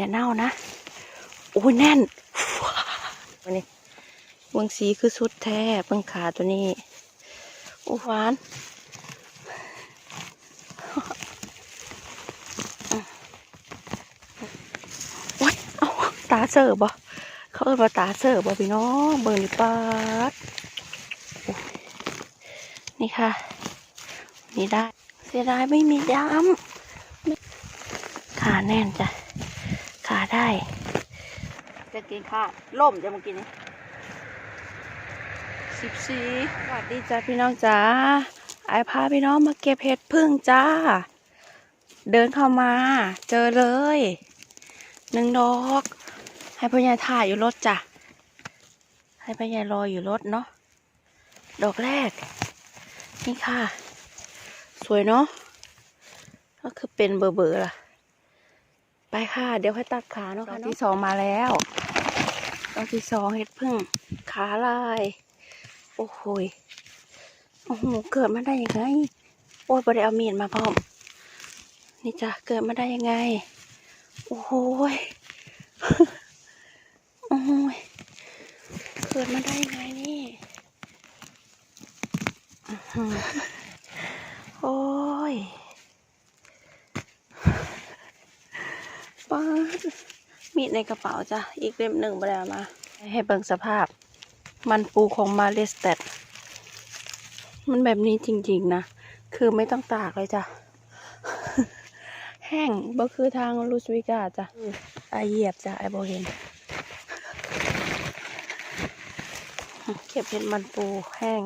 อย่าเน่านะโอ้ยแน่นวันนี้เมืองสีคือสุดแท้เบิ่งขาตัวนี้โอ้หวานโอ้ยเอาตาเสิร์ฟบ่เขาเอิ้นว่าตาเสิร์ฟบ่พี่น้องเบิ่งนี่ปาดนี่ค่ะ นี่ได้ เสียดายไม่มีย้ำขาแน่นจ้ะ ขาได้จะกินข้าวล่มจะมากินนี่สิบสี่สวัสดีจ้าพี่น้องจ้าไอพาพี่น้องมาเก็บเห็ดพึ่งจ้า เดินเข้ามา เจอเลยหนึ่งดอก ให้พ่อใหญ่ถ่ายอยู่รถจ้ะให้พ่อใหญ่รออยู่รถเนาะดอกแรก นี่ค่ะ สวยเนาะก็คือเป็นเบอร์เบอร์ล่ะ ไปค่ะ เดี๋ยวให้ตัดขาเนาะค่ะที่สองมาแล้วดอกที่สองเห็ดพึ่งขาลาย โอ้โหยโอ้โหเกิดมาได้ยังไง โอ้ยบริเอามีดมาพร้อม นี่จ้ะเกิดมาได้ยังไง โอ้โหยโอ้โหยเกิดมาได้ยังไงนี่อื้อหือโอ้ย ป๊าด มีดในกระเป๋าจ้ะ อีกเล่มหนึ่งไปแล้วมา ให้เบิ่งสภาพ มันปูของมาเลสเตดมันแบบนี้จริง ๆ นะ คือไม่ต้องตากเลยจ้ะ แห้งบ่คือทางลูสวิกาจ้ะไอเหยียบจ้ะ ไอโบเห็น เก็บเห็ดมันปูแห้ง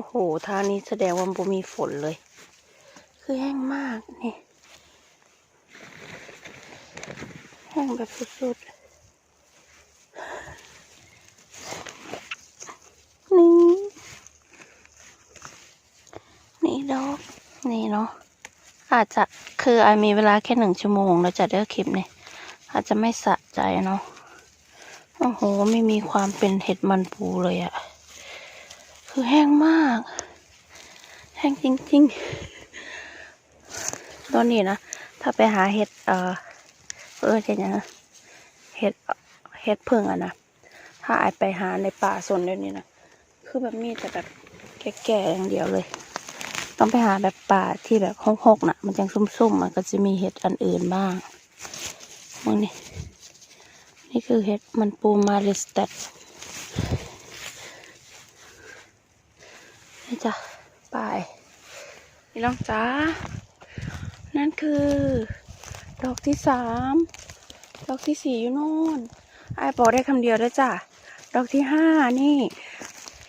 อ้โหทางนี้แสดงว่าบ่มีฝนเลย คือแห้งมากนี่ แห้งแบบสุดๆ นี่ นี่ดอก นี่เนาะ อาจจะคือไอมีเวลาแค่หนึ่งชั่วโมงแล้วจะได้คลิปนี่ย อาจจะไม่สะใจเนาะ โอ้โห ไม่มีความเป็นเห็ดมันปูเลยอะ คือแห้งมาก แห้งจริง ๆ ตอนนี้นะ ถ้าไปหาเห็ด เออเออเห็ดหยังนะเห็ด เห็ดพึ่งอะนะ ถ้าไอไปหาในป่าสนเดี๋ยวนี้นะ คือแบบมีแต่แบบแก่ๆอย่างเดียวเลย ต้องไปหาแบบป่าที่แบบหกๆน่ะ มันยังซุ่มๆ มันก็จะมีเห็ดอันอื่นบ้างมึงนี่ นี่คือเห็ดมันปูมาริสเตด นี่จ้ะไปนี่น้องจ้านั่นคือ ดอกที่สามดอกที่สี่อยู่โน่นไอ้บอกได้คำเดียวแล้วจ้ะดอกที่ห้านี่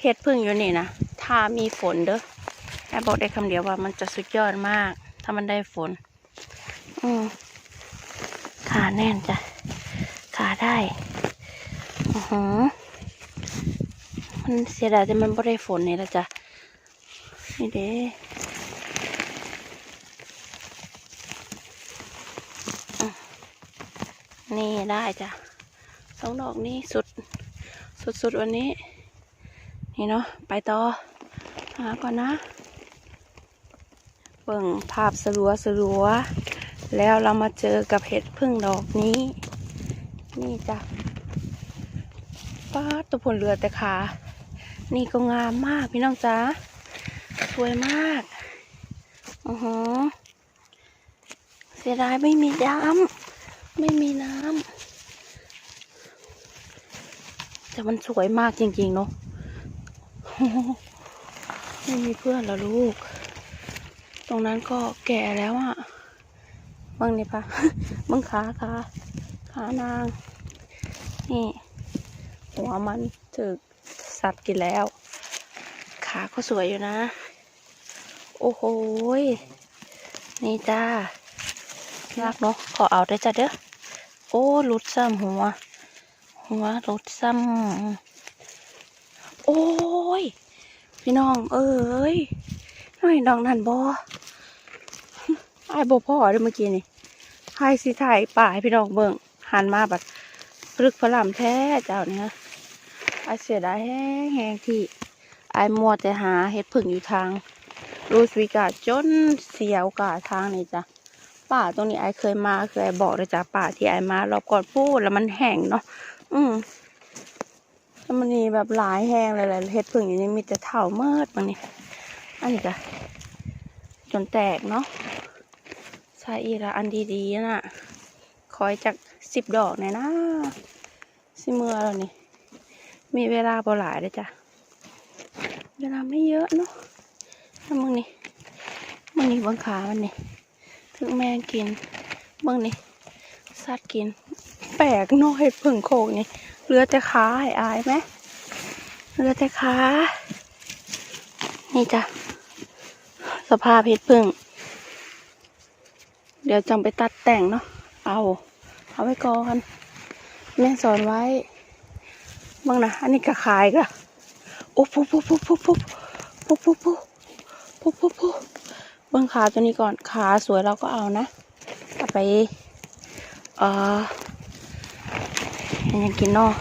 เห็ดพึ่งอยู่นี่นะถ้ามีฝนเด้อไอ้บอกได้คำเดียวว่ามันจะสุดยอดมาก ถ้ามันได้ฝน อืมขาแน่นจ้ะขาได้อือหือมันเสียดายแต่มันไม่ได้ฝนนี่ละจ้ะ นี่เด้นี่ได้จ้ะสองดอกนี้สุด สุดสุดวันนี้ นี่เนาะไปต่อ หาก่อนนะเบิ่งภาพสลัวสลัว แล้วเรามาเจอกับเห็ดพึ่งดอกนี้ นี่จ้ะป้าตัวผลเรือแต่ขา นี่ก็งามมากพี่น้องจ้า สวยมากอือหือเสียดายไม่มีน้ำไม่มีน้ำแต่มันสวยมากจริง ๆ เนาะไม่มีเพื่อนเหรอลูก ตรงนั้นก็แก่แล้วอะมึงนี่ปะมึงขาขาขานาง นี่ หัวมันถึกสัตว์กินแล้ว ขาก็สวยอยู่นะ โอ้โหนี่จ้ารักเนาะขอเอาได้จ้ะเด้อโอ้หลุดซ้ำหัว หัวหลุดซ้ำโอ้ย พี่น้อง เอ้ยน้อยน้องนั่นบอไอ้บพ่อเด้เมื่อกี้นี่ให้สิถ่ายป่าให้พี่น้องเบิ่งหันมาแบบพลึกพลัมแท้เจ้าเนี่ยไอเสียดายแห้งแห้งที่ไอมัวแต่หาเห็ดผึ่งอยู่ทาง รูสวิกาจนเสียวกาทางนี่จ้ะป่าตรงนี้ไอเคยมาเคยบอกเลยจ้ะป่าที่ไอมารอบก่อนพูดแล้วมันแห้งเนาะอืมแล้วมันมีแบบหลายแห้งเลยแหละเห็ดผึ่งอย่างนี้มีแต่เถ่าเมิดบางนี่อันนี้จ้ะจนแตกเนาะใช่อีละอันดีๆน่ะคอยจากสิบดอกเนี่ยนะสิเมื่อแล้วนี่ มีเวลาเปล่หลายเลยจ้ะ เวลาไม่เยอะเนาะ มึงนี่มึงนี่บังขามันนี่ถึงแมงกินมึงนี่สัตว์กิน แปลกเน้อยผึ่งโคกนี่เหลือแต่ขาให้อายไหมเหลือแต่ขานี่จ้ะสภาพเห็ดผึ่ง เดี๋ยวจังไปตัดแต่งเนาะเอา เอาไว้ก่อนแม่สอนไว้บ้างนะอันนี้ก็ขายก็โอ้ปุ๊บปุ๊บปุ๊บปุ๊บปุ๊บปุ๊บปุ๊บ ปุ๊บปุ๊บปุ๊บเบิ้องขาตัวนี้ก่อนขาสวยเราก็เอานะเอาไปเอ่อยังกินนอก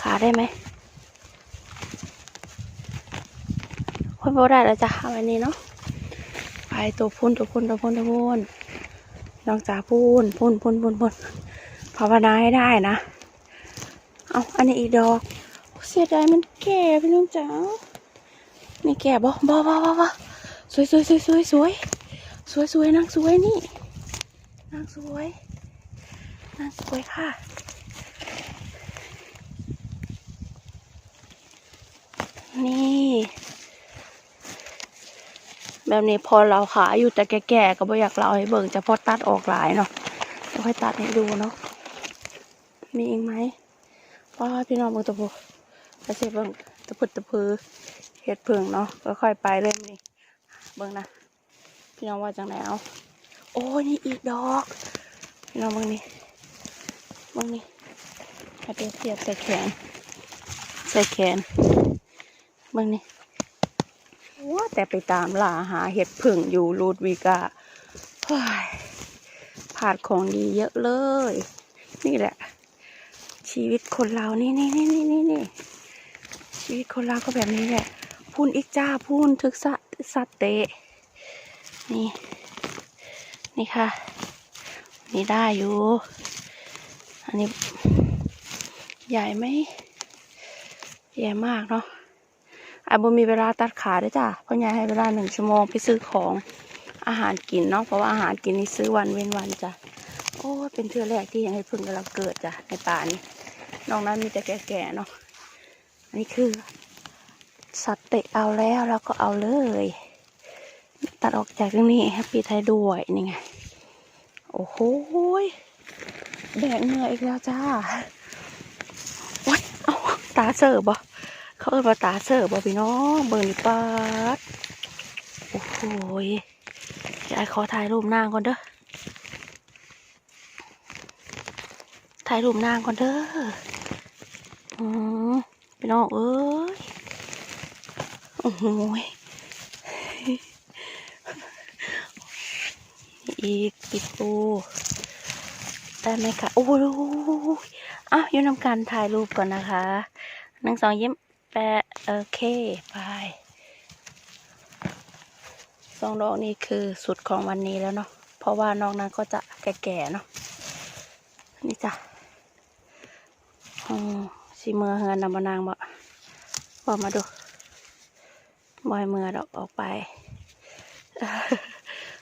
ขาได้ไหมค่อยพอได้แล้วจ้ะเอาอันนี้เนาะไปตัวพุ่นตัวพุ่นตัวพุ่นตัวพุ่นน้องจ๋าพูนพูนพูนพูนพูนภาวนาให้ได้นะ เอาอันนี้อีกดอกเสียดายมันแก่พี่น้องจ๋า นี่แก่บ่บ่บ่บ่บ่สวยสวยสวยสวยสวยสวยสวยนางสวยนี่นางสวยนางสวยค่ะนี่ แบบนี้พอเราขายอยู่แต่แก่ๆก็บ่อยากเราให้เบิ่งจะพอตัดออกหลายเนาะเดี๋ยวค่อยตัดให้ดูเนาะมีเอีกไหมป้าพี่น้องเบิ่งตะปูกระเสียเบิ่งตะพุดตะพือ เห็ดเพิงเนาะก็ค่อยไปเล่มนี่เบิ่งนะพี่น้องว่าจังไหนเอาโอ้ยนี่อีกดอกพี่น้องเบิ่งนี่เบิ่งนี่ให้เปรียบเทียบใส่แขนใส่แขนเบิ่งนี่ว่าแต่ไปตามล่าหาเห็ดผึ่งอยู่รูดวีกาเฮ้ยผาดของดีเยอะเลย นี่แหละ ชีวิตคนเรานี่นี่นี่นี่นี่นี่ชีวิตคนเราก็แบบนี้แหละ พูนอีกจ้าพูนทึกสะสัตเตะนี่ นี่ค่ะ นี่ได้อยู่ อันนี้ ใหญ่ไหมใหญ่มากเนาะอาบุมีเวลาตัดขาด้วยจ้ะพราะยายให้เวลาหนึ่งชั่วโมงไปซื้อของอาหารกินเนาะเพราะว่าอาหารกินนี่ซื้อวันเว้นวันจ้ะโอ้เป็นเทือแรกที่ยังให้พึ่งกำลังเกิดจ้ะในป่านี้นอกนั้นมีแต่แก่ๆเนาะอันนี้คือ สัตว์เตะเอาแล้วเราก็เอาเลย ตัดออกจากตรงนี้ให้ปีไทยด้วยนี่ไง โอ้โหแบกเหนื่อยอีกแล้วจ้าโอ๊ยเอาตาเสิร์ฟบ่เขาเอิ้นว่าตาเสิร์ฟบ่พี่น้องเบิ่งนี่ปัดโอ้โหยเดี๋ยวไอ้ขอถ่ายรูปนางก่อนเด้อถ่ายรูปนางก่อนเด้ออืมพี่น้องเอ้ย โอ้โหยอีกปิดปูได้ไหมคะ โอ้ยอ้าวอยูนำการถ่ายรูปก่อนนะคะหนึ่งสองยิ้มแปะโอเคไปสองดอกนี้คือสุดของวันนี้แล้วเนาะเพราะว่านอกนั้นก็จะแก่ๆเนาะนี่จ้ะอืมสีเมือเฮือนนำมานางบ่บอกมาดู บอยเมือดอกออกไป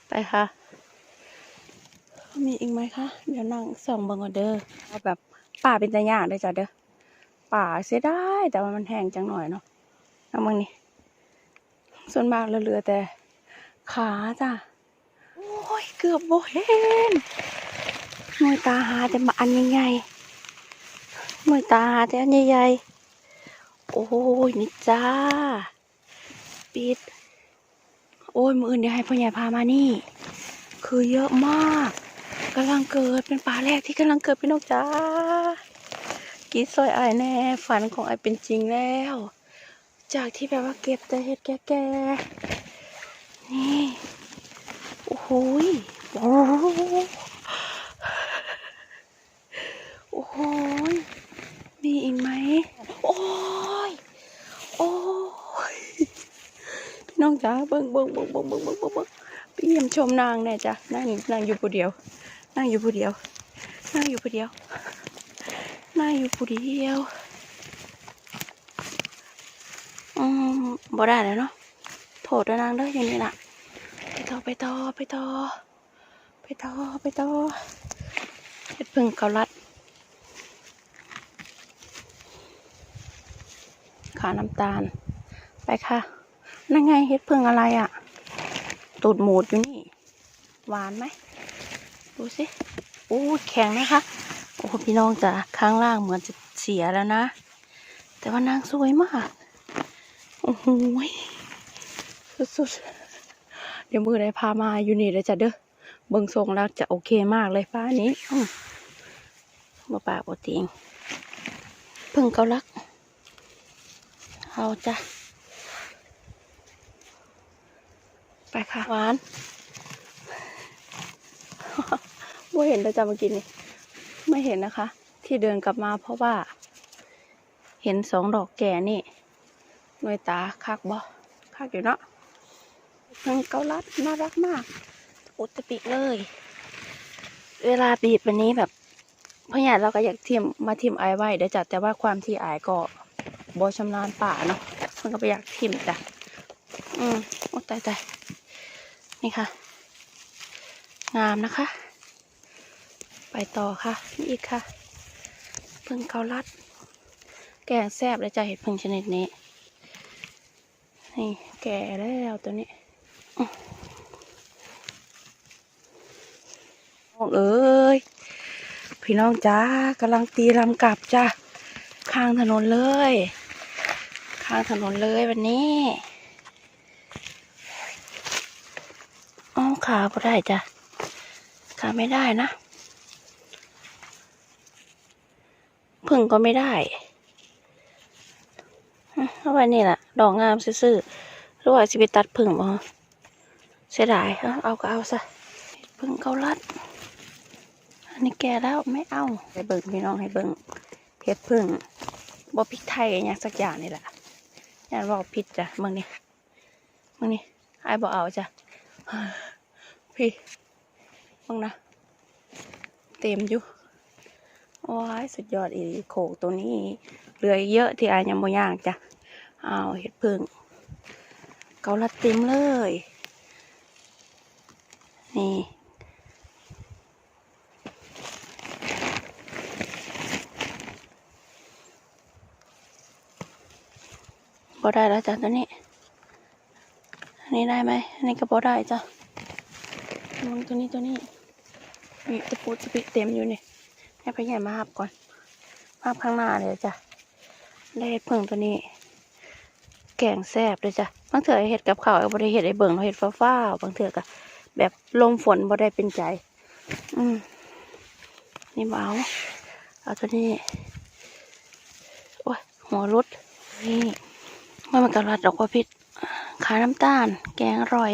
ไปค่ะ มีอีกไหมคะ เดี๋ยวนั่งส่องเบังก่อนเด้อเอาแบบป่าเป็นตะย่างได้จ้ะเด้อป่าเสียได้แต่ว่ามันแห้งจังหน่อยเนาะเอามึงนี่ส่วนมากเหลือแต่ ขาจ้ะ โอ้ย เกือบโบเห็นหน่วยตาหาแต่มาอันใหญ่ๆหน่วยตาหาแต่อันใหญ่ๆโอ้ยนี่จ้า ปิด โอ้ยมืออื่นเดี๋ยวให้พ่อใหญ่พามานี่ คือเยอะมากกำลังเกิดเป็นป่าแรกที่กำลังเกิดพี่นกจ้ากีดซอยอแน่ฝันของไอเป็นจริงแล้ว จากที่แบบว่าเก็บแต่เห็ดแก่ๆนี่โอ้โหยโอ้โหโอ้โหยมีอีกไหม น้องจ๋าเบิ้งเบิ้งเบิ้งเบิ้งเบิ้งเบิ้งเบิ้งเบิ่งไปเยี่ยมชมนางแน่จ้ะนั่งนั่งอยู่ผู้เดียว นั่งอยู่ผู้เดียว นั่งอยู่ผู้เดียว นั่งอยู่ผู้เดียวอืมบ่ได้แล้วเนาะโถดนางเด้ออย่างนี้ล่ะ ไปต่อไปต่อไปต่อไปต่อไปต่อเห็ดพึ่งเขาลัดขาน้ำตาล ไปค่ะ นั่นไงเฮ็ดพึ่งอะไรอะ่ะ ตูดหมูดอยู่นี่ หวานไหม ดูสิอู้แข็งนะคะ โอ้พี่น้องจ้ะข้างล่างเหมือนจะเสียแล้วนะ แต่ว่านางสวยมาก โอ้โหสุดๆ เดี๋ยวมือได้พามาอยู่นี่เลยจ้ะเด้อ เบิ่งทรงแล้วจะโอเคมากเลยฟ้านี้อืมบ่ปากบ่ติงเพึ่งเกาลัก เอาจ้ะ ไปค่ะหวานบ่เห็นเลยจ้ะมื่อกี้นี่ไม่เห็นนะคะ ที่เดินกลับมาเพราะว่า เห็นสองดอกแก่นี่หน่วยตาคักบ่คักอยู่เนาะเพิ่งเกาลัดน่ารักมากอุตปิเลย เวลาบีบวันนี้แบบพ่อใหญ่เราก็อยากทียมมาทียมไอไว้เดี๋ยวจัดแต่ว่าความที่ไอายก็บอชำนาญป่าเนาะมันก็ไปอยากทียมจ้ะอืมโอ้ตายตาย นี่ค่ะ งามนะคะ ไปต่อค่ะนี่อีกค่ะ พึ่งเกาลัด แกงแซบเลยจ้ะเห็ดพึ่งชนิดนี้ นี่แก่แล้วตัวนี้น้องเอ้ยพี่น้องจ้ากำลังตีลำกลับจ้าข้างถนนเลย ข้างถนนเลยวันนี้อ้อ ขาก็ได้จ้ะขาไม่ได้นะพึ่งก็ไม่ได้อืมเอาไว้นี่แหละดอกงามซื่อๆหรือว่าสิไปตัดพึ่งบ่เสียดายเอาเอาก็เอาซะพึ่งเขาลัด อันนี้แก่แล้วไม่เอาให้เบิ่งพี่น้องให้เบิ่งเห็ดพึ่งบ่พริกไทยอย่างสักอย่างนี่แหละอย่างบอกผิดจ้ะเบิ่งนี่เบิ่งนี่ไอ้ายบ่เอาจ้ะ พี่บิ่งนะ เต็มอยู่โอ้ยสุดยอดอีโขกตัวนี้เหลือเยอะที่อายยังบ่ย่างจ้ะเอาวเห็ดพึ่งเกาลัดเต็มเลย นี่บ่ได้แล้วจ้ะตัวนี้ อันนี้ได้ไหมอันนี้ก็บ่ได้จ้ะ มองตัวนี้ตัวนี้มีตะปูตะปิเต็มอยู่นี่ให้พยายามมาหับก่อนมาหับข้างหน้าเลยจ้ะได้เห็ดเพิ่งตัวนี้ แกงแซ่บเลยจ้ะบางเถื่อเห็ดกับข้าวเอาบ่ได้เห็ดไอ้เบิ่งเราเห็ดฟ้าวๆบางเถื่อก็แบบลมฝนบ่ได้เป็นใจ อืมนี่เอาเอาตัวนี้โอ้ยหัวรุดนี่ไม่มันกระลัดดอกว่าพิษขาน้ำตาล แกงอร่อย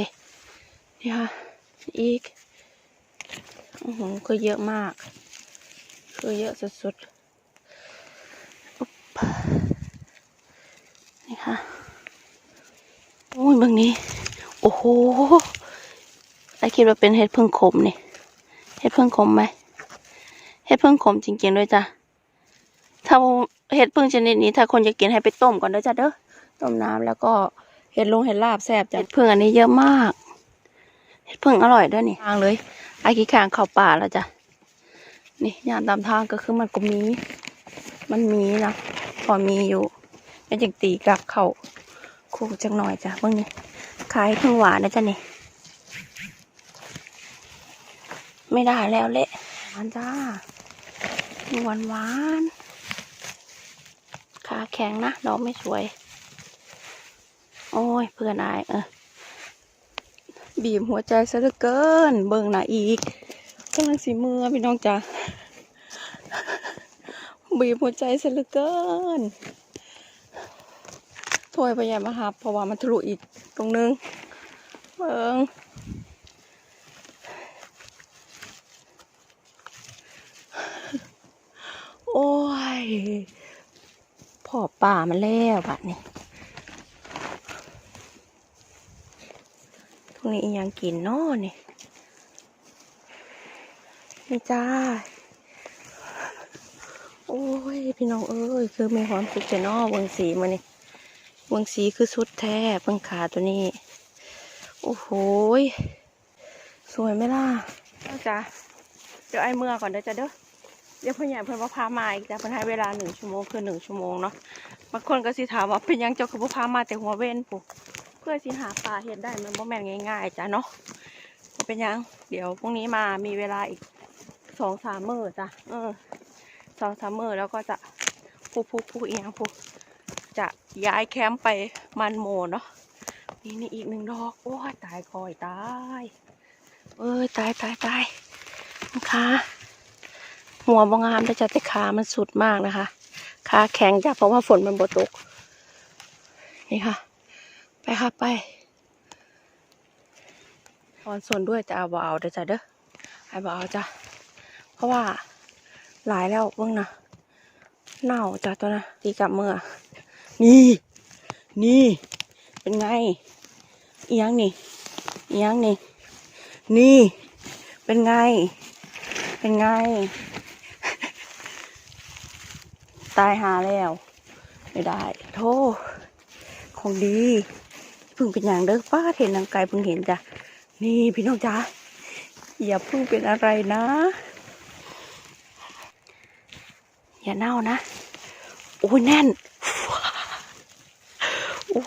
นี่ค่ะ อีกโอ้โหคือเยอะมาก คือเยอะสุดๆอุ๊บนี่ค่ะโอ้ยบางนี้ โอ้โหไอคิดว่าเป็นเห็ดพึ่งขมนี่เห็ดพึ่งขมไหมเห็ดพึ่งขมจริงๆด้วยจ้ะถ้าเห็ดพึ่งชนิดนี้ ถ้าคนจะกินให้ไปต้มก่อนด้อจ้ะเด้อต้มน้ำแล้วก็เห็ดลงเห็ดลาบแซ่บจ้ะเห็ดพึ่งอันนี้เยอะมาก เห็ดพึ่งอร่อยด้วยนี่ทางเลยไอ้ขี้ขางเข้าป่าแล้วจ้ะนี่ยามตามทางก็คือมันก็มี มันมีนะพอมีอยู่เป็นจังตีกลับเข้าคู่จังหน่อยจ้ะเบิ่งนี่ขายพึ่งหวานนะจ้ะนี่ไม่ได้แล้วเละหวานจ้าหวานหวานๆขาแข็งนะดอกไม่สวย โอ้ยเพื่อนอายเออ บีบหัวใจซะเหลือเกิน เบิ่งหน่ะอีกกำลังสีมือพี่น้องจ้ะบีบหัวใจซะเหลือเกินถ้วยพยายามมาหับเพราะว่ามันทะลุอีกตรงนึงเบิ่งโอ้ยพอป่ามันแล้วบัดนี้ นี้อีหยังกินนาะนี่นี่จ้า โอ้ย พี่น้องเอ้ย คือมีความสุขแต่นอเบิงสีมานี่เบิงสีคือสุดแท้เบิงขาตัวนี้ โอ้โหสวยไหมล่ะเอาจ้ะเดี๋ยวไอ้เมื่อก่อนเดี๋ยวจะเด้อเดี๋ยวเพื่อนใหญ่เพื่อนว่าพามาอีกจ้ะเพื่อนให้เวลาหนึ่งชั่วโมงคือหนึ่งชั่วโมงเนาะบางคนก็สิถามว่าเป็นยังเจ้าคือบ่พามาแต่หัวเว้นปุ๊ พื่อสิหาปลาเห็ดได้มันบ่แม่นง่ายๆจ้ะเนาะเป็นยัง เดี๋ยวพรุ่งนี้มามีเวลาอีกสองสามมื้อจ้ะเออสองสามมือแล้วก็จะพูพูพูเอียงพูจะย้ายแคมป์ไปมันโมเนาะนี่นี่อีกหนึ่งดอก โอ้ยตายคอยตาย เอ้ยตายตายตายนะคะหัวบางงามแต่จะแต่ขามันสุดมากนะคะขาแข็งจ้ะเพราะว่าฝนมันบตก นี่ค่ะ ไปค่ะไปออนส่วนด้วยจะเอาบ่เอาเดี๋ยวจ้ะเด้อไอ้บ่เอาจ้ะเพราะว่าหลายแล้วเบิ่งนะเน่าจ้ะตัวนะตีกับเมื่อนี่ นี่ เป็นไงเอียงนี่เอียงนี่ นี่ เป็นไง เป็นไง ตายหาแล้ว ไม่ได้ โทษของดี พึ่งเป็นอย่างเด้อป้าเห็นนางไก่เพิ่งเห็นจ้ะนี่พี่น้องจ้าอย่าพิ่งเป็นอะไรนะ อย่าเน่านะ โอ้ยแน่นโอ้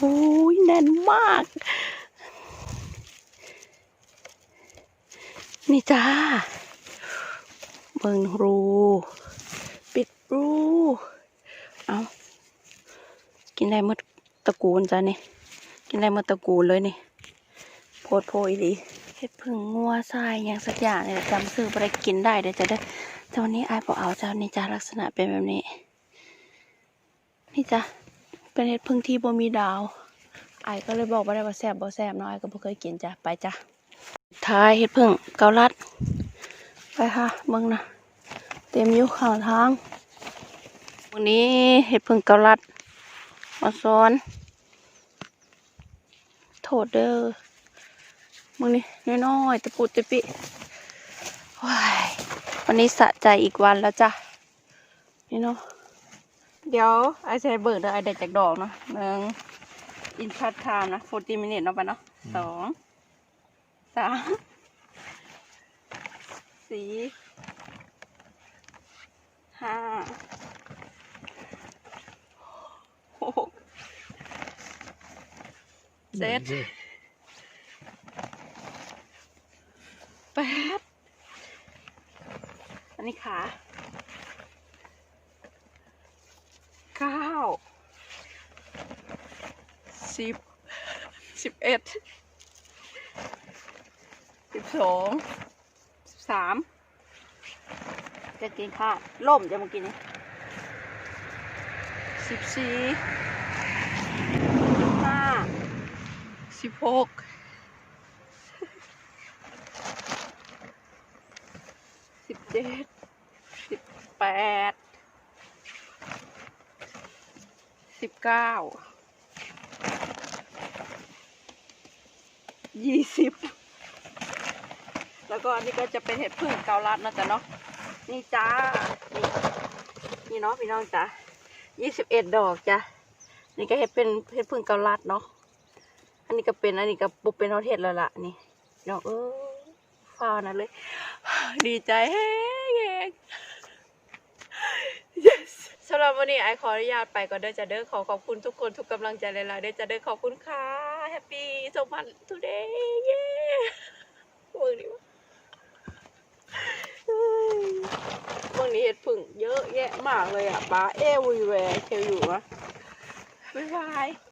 ยแน่นมาก นี่จ้าเบิ่งรู ปิดรู เอากินได้หมดตะกูลจ้ะนี่ กินได้หมดตะกูลเลยนี่โพดโพอีหลีเฮ็ดพึ่งงัวทรายอย่างสักอย่างเนี่ยจำซื้อไปกินได้เดี๋ยวจะได้แต่วันนี้ไอายบอกเอาเจ้านี่จ้าลักษณะเป็นแบบนี้ นี่จ้ะเป็นเห็ดพึ่งที่บ่มีดาวไอายก็เลยบอกว่าได้ว่าแซ่บบ่แซ่บเนาะอายก็บ่เคยกินจ้ะไปจ้ะท้ายเห็ดพึ่งเกาลัด ไปค่ะเบิ่งนะเต็มยู่ข้างทางวันนี้เห็ดพึ่งเกาลัดมาซ้อน โทษเด้อมึงนี่น้อยๆตะปุดตะปิว้ายวันนี้สะใจอีกวันแล้วจ้ะ นี่เนาะ เดี๋ยวไอ้ใช้เบิร์ดเด้อไอ้ได้จากดอกเนาะหนึ่งอินชัดไทม์นะ40 minutes เนาะปะเนาะสองสามสี่ห้าหก เจ็ดแปดอันนี้ขาเก้าสิบสิบเอ็ดสิบสองสิบสามจะกินข้าวล่มจะมากินนี่สิบสี่สิบห้า สิบหกสิบเจ็ดสิบแปดสิบเก้ายี่สิบแล้วก็อันนี้ก็จะเป็นเห็ดพึ่งเกาลัดนะจ๊ะเนาะนี่จ้า นี่นี่เนาะพี่น้องจ้ายี่สิบเอ็ดดอกจ้ะนี่ก็เห็ดเป็นเห็ดพึ่งเกาลัดเนาะ อันนี้ก็เป็นอันนี้ก็ปุบเป็นทอดเห็ดแล้วล่ะนี่น้องเออฟ้าวนะเลย ดีใจแห้ง yes สำหรับวันนี้ไอขออนุญาตไปก่อนเด้อจะเด้อขอขอบคุณทุกคนทุกกำลังใจหลายๆเด้อจะเด้อขอบคุณค่ะแฮปปี้สมันทูเดย์เย้เมื่อนี้วะเมื่อนี้เห็ดผึ่งเยอะแยะมากเลยอะป้าเอวีแวร์เทลอยู่วะบ๊ายบาย